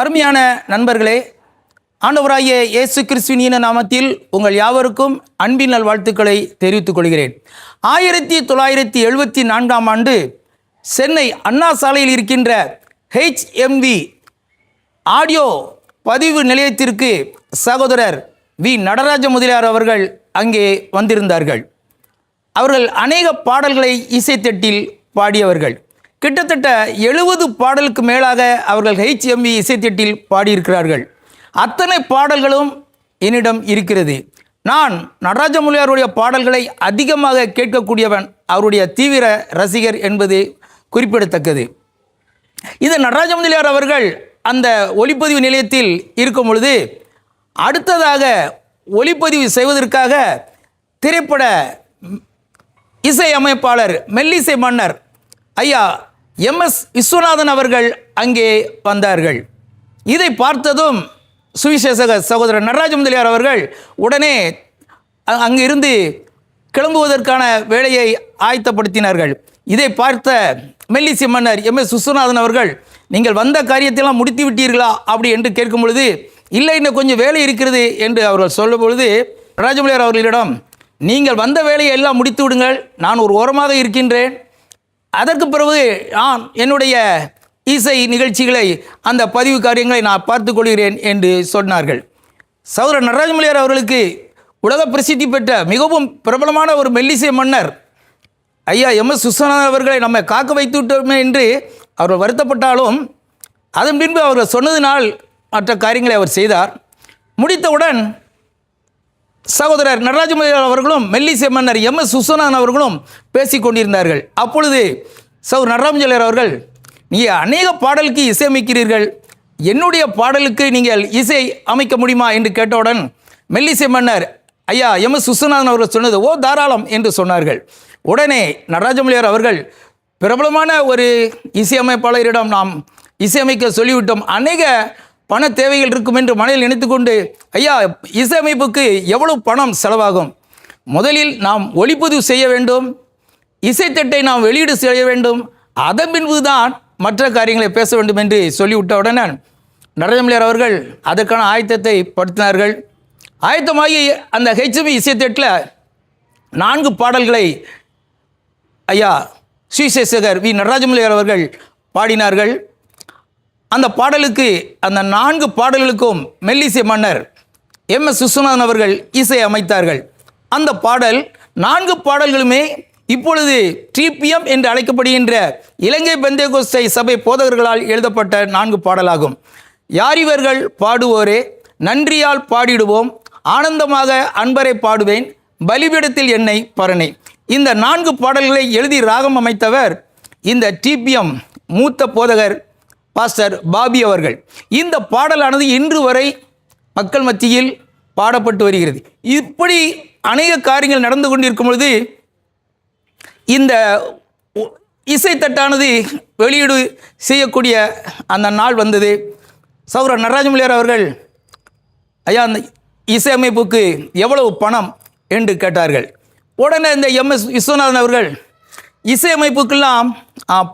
அருமையான நண்பர்களே ஆண்டவராகிய இயேசு கிறிஸ்துவின் நாமத்தில் உங்கள் யாவருக்கும் அன்பின் நல்வாழ்த்துக்களை தெரிவித்துக் கொள்கிறேன். ஆயிரத்தி தொள்ளாயிரத்தி எழுபத்தி நான்காம் ஆண்டு சென்னை அண்ணா சாலையில் இருக்கின்ற ஹெச்எம்வி ஆடியோ பதிவு நிலையத்திற்கு சகோதரர் வி. நடராஜ முதலியார் அவர்கள் அங்கே வந்திருந்தார்கள். அவர்கள் அநேக பாடல்களை இசைத்தட்டில் பாடியவர்கள். கிட்டத்தட்ட எழுபது பாடலுக்கு மேலாக அவர்கள் ஹெச்எம்வி இசைத்தட்டில் பாடியிருக்கிறார்கள். அத்தனை பாடல்களும் என்னிடம் இருக்கிறது. நான் நடராஜ முதலியாருடைய பாடல்களை அதிகமாக கேட்கக்கூடியவன் அவருடைய தீவிர ரசிகர் என்பது குறிப்பிடத்தக்கது. இது நடராஜ முதலியார் அவர்கள் அந்த ஒளிப்பதிவு நிலையத்தில் இருக்கும் பொழுது அடுத்ததாக ஒளிப்பதிவு செய்வதற்காக திரைப்பட இசை அமைப்பாளர் மெல்லிசை மன்னர் ஐயா எம்எஸ் விஸ்வநாதன் அவர்கள் அங்கே வந்தார்கள். இதை பார்த்ததும் சுவிசேஷக சகோதரர் நடராஜ முதலியார் அவர்கள் உடனே அங்கிருந்து கிளம்புவதற்கான வேலையை ஆயத்தப்படுத்தினார்கள். இதை பார்த்த மெல்லிசி மன்னர் எம் எஸ் விஸ்வநாதன் அவர்கள் நீங்கள் வந்த காரியத்தையெல்லாம் முடித்து விட்டீர்களா? அப்படி என்று கேட்கும் பொழுது இல்லை இன்னும் கொஞ்சம் வேலை இருக்கிறது என்று அவர்கள் சொல்லும் பொழுது ராஜமலையார் அவர்களிடம் நீங்கள் வந்த வேலையை எல்லாம் முடித்து விடுங்கள். நான் ஒரு ஓரமாக இருக்கின்றேன். அதற்கு பிறகு நான் என்னுடைய இசை நிகழ்ச்சிகளை அந்த பதிவு காரியங்களை நான் பார்த்து கொள்கிறேன் என்று சொன்னார்கள். சௌர நடராஜமலையார் அவர்களுக்கு உலக பிரசித்தி பெற்ற மிகவும் பிரபலமான ஒரு மெல்லிசை மன்னர் ஐயா எம் எஸ் விஸ்வநாதன் அவர்களை நம்ம காக்க வைத்து விட்டோமே என்று அவர்கள் வருத்தப்பட்டாலும் அதன் பின்பு அவர்கள் சொன்னதினால் மற்ற காரியங்களை அவர் செய்தார். முடித்தவுடன் சகோதரர் நடராஜமலையார் அவர்களும் மெல்லிசை மன்னர் எம். எஸ். சுசனான் அவர்களும் பேசி கொண்டிருந்தார்கள். அப்பொழுது சகோதரர் நடராஜமலையார் அவர்கள் நீங்கள் அநேக பாடலுக்கு இசையமைக்கிறீர்கள். என்னுடைய பாடலுக்கு நீங்கள் இசை அமைக்க முடியுமா? என்று கேட்டவுடன் மெல்லிசை மன்னர் ஐயா எம். எஸ். விஸ்வநாதன் அவர்கள் சொன்னது ஓ தாராளம் என்று சொன்னார்கள். உடனே நடராஜமலையார் அவர்கள் பிரபலமான ஒரு இசையமைப்பாளரிடம் நாம் இசையமைக்க சொல்லிவிட்டோம். அநேக பண தேவைகள் இருக்கும் என்று மனதில் நினைத்துக்கொண்டு ஐயா இசையமைப்புக்கு எவ்வளவு பணம் செலவாகும்? முதலில் நாம் ஒளிப்பதிவு செய்ய வேண்டும். இசைத்தட்டை நாம் வெளியீடு செய்ய வேண்டும். அதன் பின்புதான் மற்ற காரியங்களை பேச வேண்டும் என்று சொல்லிவிட்ட உடனே நரேந்திரமலையார் அவர்கள் அதற்கான ஆயத்தத்தை படுத்தினார்கள். ஆயத்தமாகி அந்த ஹெச்எம்பி இசைத்தட்டில் நான்கு பாடல்களை ஐயா ஸ்ரீசேசகர் வி நடராஜமலையார் அவர்கள் பாடினார்கள். அந்த பாடலுக்கு அந்த நான்கு பாடல்களுக்கும் மெல்லிசை மன்னர் எம். எஸ். விஸ்வநாதன் அவர்கள் இசை அமைத்தார்கள். அந்த பாடல் நான்கு பாடல்களுமே இப்பொழுது டிபிஎம் என்று அழைக்கப்படுகின்ற இலங்கை பெந்தேகோஸ்தை சபை போதகர்களால் எழுதப்பட்ட நான்கு பாடலாகும். யார் இவர்கள்? பாடுவோரே நன்றியால் பாடிடுவோம் ஆனந்தமாக அன்பரை பாடுவேன் பலிபீடத்தில் என்னை பரணை. இந்த நான்கு பாடல்களை எழுதி ராகம் அமைத்தவர் இந்த டிபிஎம் மூத்த போதகர் பாஸ்டர் பாபி அவர்கள். இந்த பாடலானது இன்று வரை மக்கள் மத்தியில் பாடப்பட்டு வருகிறது. இப்படி அநேக காரியங்கள் நடந்து கொண்டிருக்கும் பொழுது இந்த இசைத்தட்டானது வெளியீடு செய்யக்கூடிய அந்த நாள் வந்தது. சௌர நடராஜமலையார் அவர்கள் ஐயா அந்த இசையமைப்புக்கு எவ்வளவு பணம்? என்று கேட்டார்கள். உடனே இந்த எம் எஸ் விஸ்வநாதன் அவர்கள் இசையமைப்புக்கெல்லாம்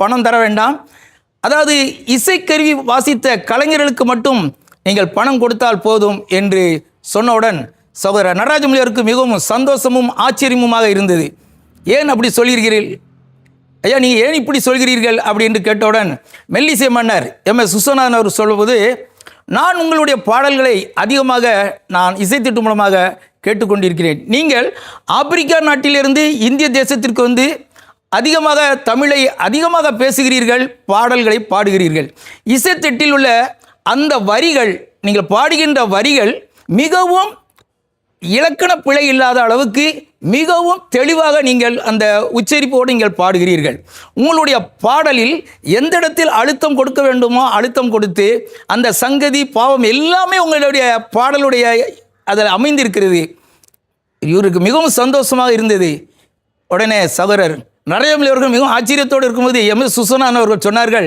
பணம் தர வேண்டாம். அதாவது இசைக்கருவி வாசித்த கலைஞர்களுக்கு மட்டும் நீங்கள் பணம் கொடுத்தால் போதும் என்று சொன்னவுடன் சகோதரர் நடராஜமொழியருக்கு மிகவும் சந்தோஷமும் ஆச்சரியமுமாக இருந்தது. ஏன் அப்படி சொல்கிறீர்கள்? ஐயா நீங்கள் ஏன் இப்படி சொல்கிறீர்கள்? அப்படி என்று கேட்டவுடன் மெல்லிசை மன்னர் எம். எஸ். விஸ்வநாதன் அவர் சொல்வது நான் உங்களுடைய பாடல்களை அதிகமாக நான் இசைத்திட்டு மூலமாக கேட்டுக்கொண்டிருக்கிறேன். நீங்கள் ஆப்பிரிக்கா நாட்டிலிருந்து இந்திய தேசத்திற்கு வந்து அதிகமாக தமிழை அதிகமாக பேசுகிறீர்கள் பாடல்களை பாடுகிறீர்கள். இசைத்தட்டில் உள்ள அந்த வரிகள் நீங்கள் பாடுகின்ற வரிகள் மிகவும் இலக்கண பிழை இல்லாத அளவுக்கு மிகவும் தெளிவாக நீங்கள் அந்த உச்சரிப்போடு நீங்கள் பாடுகிறீர்கள். உங்களுடைய பாடலில் எந்த இடத்தில் அழுத்தம் கொடுக்க வேண்டுமோ அழுத்தம் கொடுத்து அந்த சங்கதி பாவம் எல்லாமே உங்களுடைய பாடலுடைய அதில் அமைந்திருக்கிறது. இவருக்கு மிகவும் சந்தோஷமாக இருந்தது. உடனே சகோதரர் நரேந்திர அவர்கள் மிகவும் ஆச்சரியத்தோடு இருக்கும்போது எம் எஸ் சுசனான் அவர்கள் சொன்னார்கள்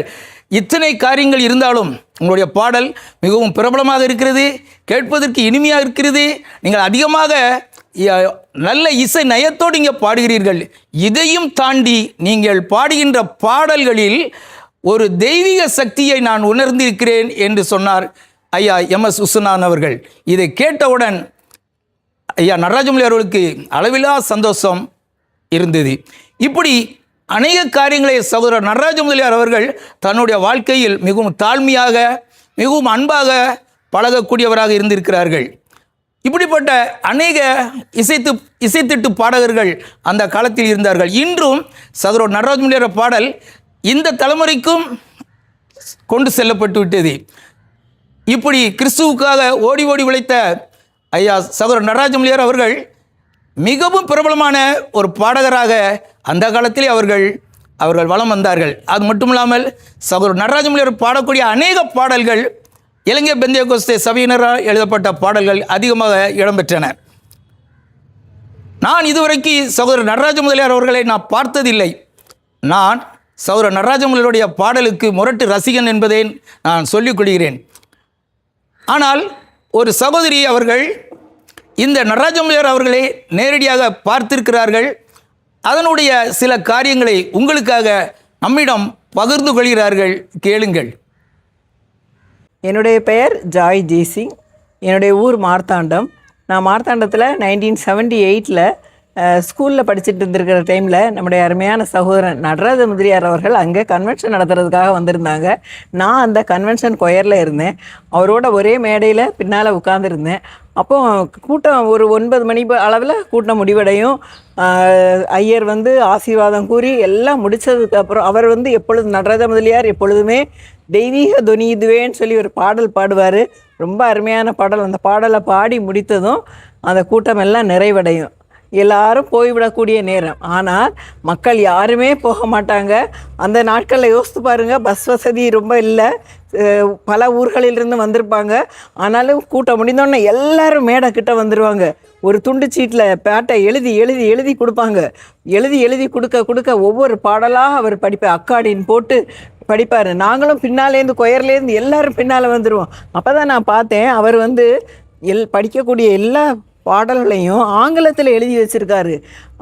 இத்தனை காரியங்கள் இருந்தாலும் உங்களுடைய பாடல் மிகவும் பிரபலமாக இருக்கிறது கேட்பதற்கு இனிமையாக இருக்கிறது நீங்கள் அதிகமாக நல்ல இசை நயத்தோடு இங்கே பாடுகிறீர்கள் இதையும் தாண்டி நீங்கள் பாடுகின்ற பாடல்களில் ஒரு தெய்வீக சக்தியை நான் உணர்ந்திருக்கிறேன் என்று சொன்னார் ஐயா எம் எஸ் உசுனான் அவர்கள். இதை கேட்டவுடன் ஐயா நடராஜமொழி அவர்களுக்கு அளவிலா சந்தோஷம். இருந்தது. இப்படி அநேக காரியங்களை சகோதரர் நடராஜ முதலியார் அவர்கள் தன்னுடைய வாழ்க்கையில் மிகவும் தாழ்மையாக மிகவும் அன்பாக பழகக்கூடியவராக இருந்திருக்கிறார்கள். இப்படிப்பட்ட அநேக இசைத்து இசைத்திட்டு பாடகர்கள் அந்த காலத்தில் இருந்தார்கள். இன்றும் சகோதரர் நடராஜ முதலியார் பாடல் இந்த தலைமுறைக்கும் கொண்டு செல்லப்பட்டு விட்டது. இப்படி கிறிஸ்துவுக்காக ஓடி ஓடி உழைத்த ஐயா சகோதரர் நடராஜமலியார் அவர்கள் மிகவும் பிரபலமான ஒரு பாடகராக அந்த காலத்திலே அவர்கள் அவர்கள் வலம் வந்தார்கள். அது மட்டும் இல்லாமல் சகோதரர் நடராஜமலியார் பாடக்கூடிய அநேக பாடல்கள் இலங்கை பெந்திய கோஸ்தே சபையினரால் எழுதப்பட்ட பாடல்கள் அதிகமாக இடம்பெற்றன. நான் இதுவரைக்கு சகோதரர் நடராஜ முதலியார் அவர்களை நான் பார்த்ததில்லை. நான் சகோதரர் நடராஜ முதலியாருடைய பாடலுக்கு முரட்டு ரசிகன் என்பதை நான் சொல்லிக் கொள்கிறேன். ஆனால் ஒரு சகோதரி அவர்கள் இந்த நடராஜ அவர்களை நேரடியாக பார்த்திருக்கிறார்கள். அதனுடைய சில காரியங்களை உங்களுக்காக நம்மிடம் பகிர்ந்து கொள்கிறார்கள். கேளுங்கள். என்னுடைய பெயர் ஜாய் ஜெய்சிங் என்னுடைய ஊர் மார்த்தாண்டம். நான் மார்த்தாண்டத்தில் நைன்டீன் செவன்டி எயிட்டில் ஸ்கூலில் படிச்சுட்டு இருந்திருக்கிற டைமில் நம்முடைய அருமையான சகோதரன் நடராஜ முதலியார் அவர்கள் அங்கே கன்வென்ஷன் நடத்துறதுக்காக வந்திருந்தாங்க. நான் அந்த கன்வென்ஷன் கொயரில் இருந்தேன். அவரோட ஒரே மேடையில் பின்னால் உட்காந்துருந்தேன் அப்போ கூட்டம் ஒரு ஒன்பது மணி அளவில் கூட்டம் முடிவடையும். ஐயர் வந்து ஆசீர்வாதம் கூறி எல்லாம் முடித்ததுக்கு அப்புறம் அவர் வந்து எப்பொழுது நடராஜ முதலியார் எப்பொழுதுமே தெய்வீக துணி இதுவேன்னு சொல்லி ஒரு பாடல் பாடுவார். ரொம்ப அருமையான பாடல். அந்த பாடலை பாடி முடித்ததும் அந்த கூட்டம் எல்லாம் நிறைவடையும். எல்லாரும் போய்விடக்கூடிய நேரம். ஆனால் மக்கள் யாருமே போக மாட்டாங்க அந்த நாட்களில் யோசித்து பாருங்கள் பஸ் வசதி ரொம்ப இல்லை. பல ஊர்களிலிருந்து வந்திருப்பாங்க. ஆனாலும் கூட்டம் முடிந்தோடனே எல்லாரும் மேடை வந்துடுவாங்க ஒரு துண்டு சீட்டில் பேட்டை எழுதி எழுதி எழுதி கொடுப்பாங்க. எழுதி எழுதி கொடுக்க கொடுக்க ஒவ்வொரு பாடலாக அவர் படிப்பார் அக்காடின்னு போட்டு படிப்பார். நாங்களும் பின்னாலேருந்து கொயர்லேருந்து எல்லாரும் பின்னால் வந்துடுவோம் அப்போ தான் நான் பார்த்தேன் அவர் வந்து எல் படிக்கக்கூடிய எல்லா பாடல்களையும் ஆங்கிலத்தில் எழுதி வச்சிருக்காரு.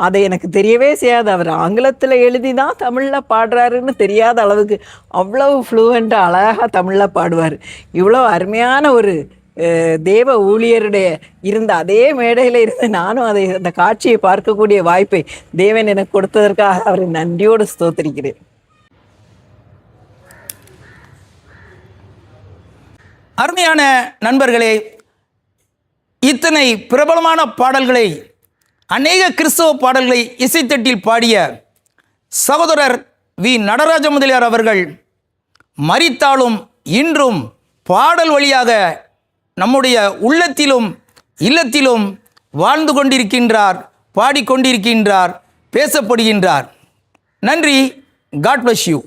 அதை எனக்கு தெரியவே செய்யாது. அவர் ஆங்கிலத்தில் எழுதி தான் தமிழில் பாடுறாருன்னு தெரியாத அளவுக்கு அவ்வளவு ஃப்ளூவெண்ட்டாக அழகாக தமிழில் பாடுவார். இவ்வளோ அருமையான ஒரு தேவ ஊழியருடைய இருந்த அதே மேடையில் இருந்து நானும் அதை அந்த காட்சியை பார்க்கக்கூடிய வாய்ப்பை தேவன் எனக்கு கொடுத்ததற்காக அவரை நன்றியோடு ஸ்தோத்திரிக்கிறேன். அருமையான நண்பர்களே இத்தனை பிரபலமான பாடல்களை அநேக கிறிஸ்தவ பாடல்களை இசைத்தட்டில் பாடிய சகோதரர் வி. நடராஜ முதலியார் அவர்கள் மறித்தாலும் இன்றும் பாடல் வழியாக நம்முடைய உள்ளத்திலும் இல்லத்திலும் வாழ்ந்து கொண்டிருக்கின்றார் பாடிக்கொண்டிருக்கின்றார் பேசப்படுகின்றார். நன்றி. God bless you